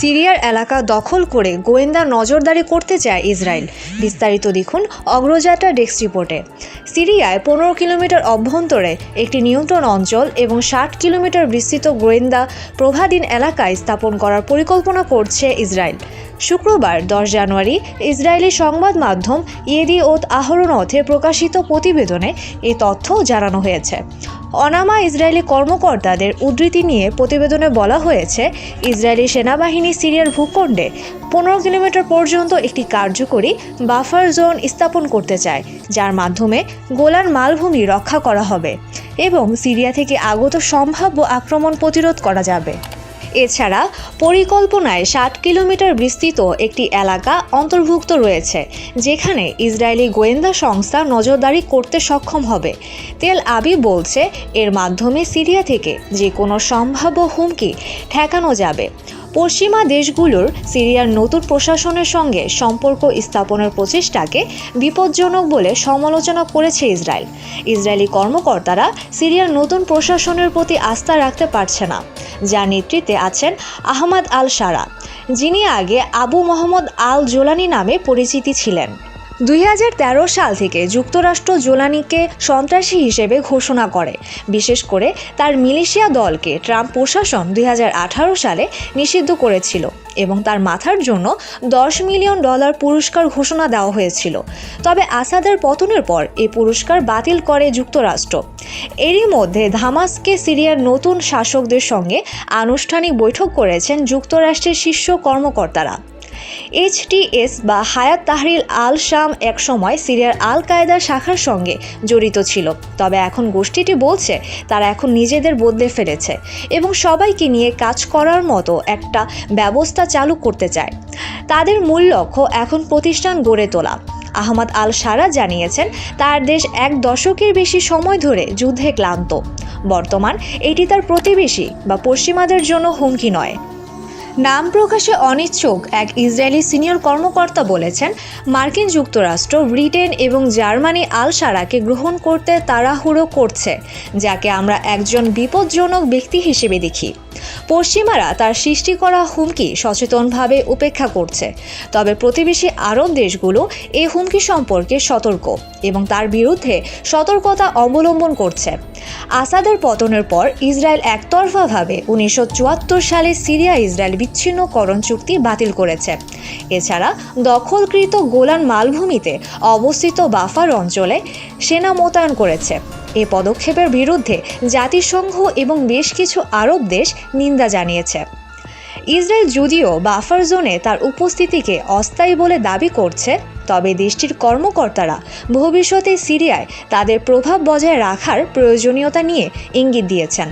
সিরিয়ার এলাকা দখল করে গোয়েন্দা নজরদারি করতে চায় ইসরায়েল। বিস্তারিত দেখুন অগ্রযাত্রা ডেস্ক রিপোর্টে। সিরিয়ায় পনেরো কিলোমিটার অভ্যন্তরে একটি নিয়ন্ত্রণ অঞ্চল এবং ষাট কিলোমিটার বিস্তৃত গোয়েন্দা প্রভাধীন এলাকায় স্থাপন করার পরিকল্পনা করছে ইসরায়েল। শুক্রবার দশ জানুয়ারি ইসরায়েলি সংবাদ মাধ্যম ইয়েদি ওত আহরণথে প্রকাশিত প্রতিবেদনে এই তথ্য জানানো হয়েছে। অনামা ইসরায়েলি কর্মকর্তাদের উদ্ধৃতি নিয়ে প্রতিবেদনে বলা হয়েছে, ইসরায়েলি সেনাবাহিনী সিরিয়ার ভূখণ্ডে পনেরো কিলোমিটার পর্যন্ত একটি কার্যকরী বাফার জোন স্থাপন করতে চায়, যার মাধ্যমে গোলার মালভূমি রক্ষা করা হবে এবং সিরিয়া থেকে আগত সম্ভাব্য আক্রমণ প্রতিরোধ করা যাবে। এছাড়া পরিকল্পনায় ষাট কিলোমিটার বিস্তৃত একটি এলাকা অন্তর্ভুক্ত রয়েছে, যেখানে ইসরায়েলি গোয়েন্দা সংস্থা নজরদারি করতে সক্ষম হবে। তেল আবি বলছে, এর মাধ্যমে সিরিয়া থেকে যে কোনো সম্ভাব্য হুমকি ঠেকানো যাবে। পশ্চিমা দেশগুলোর সিরিয়ার নতুন প্রশাসনের সঙ্গে সম্পর্ক স্থাপনের প্রচেষ্টাকে বিপজ্জনক বলে সমালোচনা করেছে ইসরায়েল। ইসরায়েলি কর্মকর্তারা সিরিয়ার নতুন প্রশাসনের প্রতি আস্থা রাখতে পারছে না, যার নেতৃত্বে আছেন আহমাদ আল সারা যিনি আগে আবু মোহাম্মদ আল জোলানি নামে পরিচিতি ছিলেন। দুই হাজার তেরো সাল থেকে যুক্তরাষ্ট্র জোলানিকে সন্ত্রাসী হিসেবে ঘোষণা করে। বিশেষ করে তার মিলিশিয়া দলকে ট্রাম্প প্রশাসন দুই হাজার আঠারো সালে নিষিদ্ধ করেছিল এবং তার মাথার জন্য দশ মিলিয়ন ডলার পুরস্কার ঘোষণা দেওয়া হয়েছিল। তবে আসাদের পতনের পর এই পুরস্কার বাতিল করে যুক্তরাষ্ট্র। এরই মধ্যে ধামাসকে সিরিয়ার নতুন শাসকদের সঙ্গে আনুষ্ঠানিক বৈঠক করেছেন যুক্তরাষ্ট্রের শীর্ষ কর্মকর্তারা। এইচটিএস বা হায়াত তাহরিল আল শাম একসময় সিরিয়ার আল কায়দা শাখার সঙ্গে জড়িত ছিল। তবে এখন গোষ্ঠীটি বলছে, তারা এখন নিজেদের বদলে ফেলেছে এবং সবাইকে নিয়ে কাজ করার মতো একটা ব্যবস্থা চালু করতে চায়। তাদের মূল লক্ষ্য এখন প্রতিষ্ঠান গড়ে তোলা। আহমদ আল সারা জানিয়েছেন, তার দেশ এক দশকের বেশি সময় ধরে যুদ্ধে ক্লান্ত। বর্তমান এটি তার প্রতিবেশী বা পশ্চিমাদের জন্য হুমকি নয়। নাম প্রকাশে অনিচ্ছুক এক ইসরায়েলি সিনিয়র কর্মকর্তা বলেছেন, মার্কিন যুক্তরাষ্ট্র, ব্রিটেন এবং জার্মানি আল সারাকে গ্রহণ করতে তাড়াহুড়ো করছে, যাকে আমরা একজন বিপজ্জনক ব্যক্তি হিসেবে দেখি। পশ্চিমারা তার সৃষ্টি করা হুমকি সচেতনভাবে উপেক্ষা করছে। তবে প্রতিবেশী আরব দেশগুলো এই হুমকি সম্পর্কে সতর্ক এবং তার বিরুদ্ধে সতর্কতা অবলম্বন করছে। আসাদের পতনের পর ইসরায়েল একতরফাভাবে উনিশশো চুয়াত্তর সালে সিরিয়া ইসরায়েল বিচ্ছিন্নকরণ চুক্তি বাতিল করেছে। এছাড়া দখলকৃত গোলান মালভূমিতে অবস্থিত বাফার অঞ্চলে সেনা মোতায়েন করেছে। এ পদক্ষেপের বিরুদ্ধে জাতিসংঘ এবং বেশ কিছু আরব দেশ নিন্দা জানিয়েছে। ইসরায়েল যদিও বাফার জোনে তার উপস্থিতিকে অস্থায়ী বলে দাবি করছে, তবে দেশটির কর্মকর্তারা ভবিষ্যতে সিরিয়ায় তাদের প্রভাব বজায় রাখার প্রয়োজনীয়তা নিয়ে ইঙ্গিত দিয়েছেন।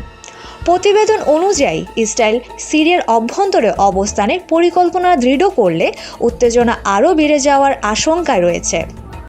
প্রতিবেদন অনুযায়ী, ইসরায়েল সিরিয়ার অভ্যন্তরে অবস্থানের পরিকল্পনা দৃঢ় করলে উত্তেজনা আরও বেড়ে যাওয়ার আশঙ্কায় রয়েছে।